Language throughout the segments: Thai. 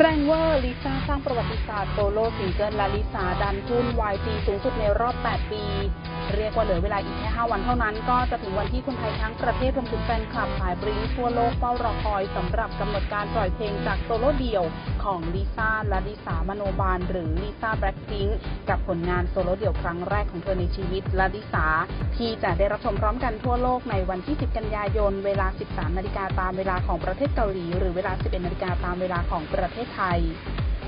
แรงเวอร์ลิซ่าสร้างประวัติศาสตร์โซโล่ซิงเกิลและลิซ่าดันหุ้น YG สูงสุดในรอบ 8 ปี เรียกว่าเหลือเวลาอีกแค่ 5 วันเท่านั้น ก็จะถึงวันที่คนไทยทั้งประเทศรวมถึงแฟนคลับสายบริ้งทั่วโลกเฝ้ารอคอยสำหรับกำหนดการปล่อยเพลงจากโซโล่เดี่ยวของลิซ่าและลิซ่ามโนบาล หรือลิซ่าแบล็คพิงกับผลงานโซโล่เดี่ยวครั้งแรกของเธอในชีวิตและลิซ่าที่จะได้รับชมพร้อมกันทั่วโลกในวันที่ 10 กันยายน เวลา 13 นาฬิกาตามเวลาของประเทศเกาหลี หรือเวลา 11 นาฬิกาตามเวลาของประเทศไทย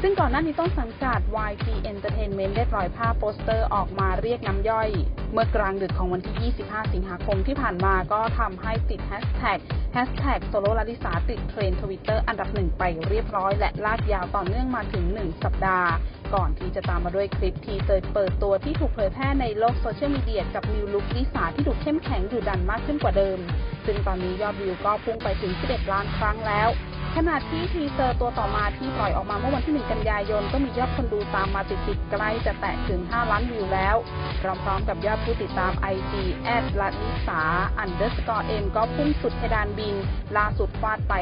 ซึ่งก่อนหน้านี้ต้นสังกัด YG Entertainment ได้ปล่อยภาพโปสเตอร์ออกมาเรียกน้ำย่อย เมื่อกลางดึกของวันที่ 25 สิงหาคมที่ผ่านมาก็ทำให้ติดแฮชแท็กแฮชแท็กโซโลลาลิสาติดเทรนทวิตเตอร์อันดับหนึ่งไปเรียบร้อย และลากยาวต่อเนื่องมาถึง 1 สัปดาห์ ก่อนที่จะตามมาด้วยคลิปทีเซอร์เปิดตัวที่ถูกเผยแพร่ในโลกโซเชียลมีเดียกับนิวลุคลิสาที่ดูเข้มแข็งดุดันมากขึ้นกว่าเดิม ซึ่งตอนนี้ยอดวิวก็พุ่งไปถึง 11 ล้านครั้งแล้ว ขณะที่ทีเซอร์ตัวต่อมาที่ปล่อยออกมาเมื่อวันที่ 1 กันยายน ก็มียอดคนดูตามมาติดๆใกล้จะแตะถึง 5 ล้านวิวแล้ว พร้อมๆกับยอดผู้ติดตาม IG แอดลัดนิสา underscore m ก็พุ่งสุดเพดานบิน ล่าสุดฟาดไป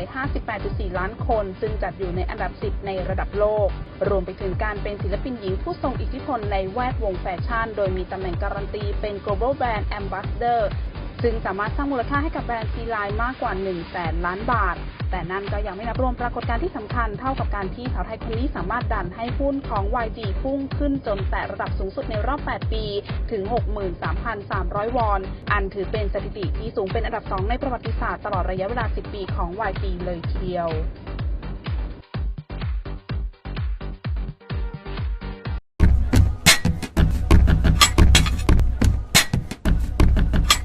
58.4 ล้านคน ซึ่งจัดอยู่ในอันดับ 10 ในระดับโลก รวมไปถึงการเป็นศิลปินหญิงผู้ทรงอิทธิพลในแวดวงแฟชั่น โดยมีตำแหน่งการันตีเป็น global brand ambassador ซึ่งสามารถสร้างมูลค่าให้กับแบรนด์ซีไลน์มากกว่า1นึ่งแสนล้านบาท แต่นั่นก็ยังไม่นับรวมปรากฏการณ์ที่สำคัญเท่ากับการที่สาวไทยคนนี้สามารถดันให้หุ้นของ YG พุ่งขึ้นจนแตะระดับสูงสุดในรอบ 8 ปี ถึง 63,300 วอน อันถือเป็นสถิติที่สูงเป็นอันดับ 2 ในประวัติศาสตร์ตลอดระยะเวลา 10 ปีของ YG เลยทีเดียว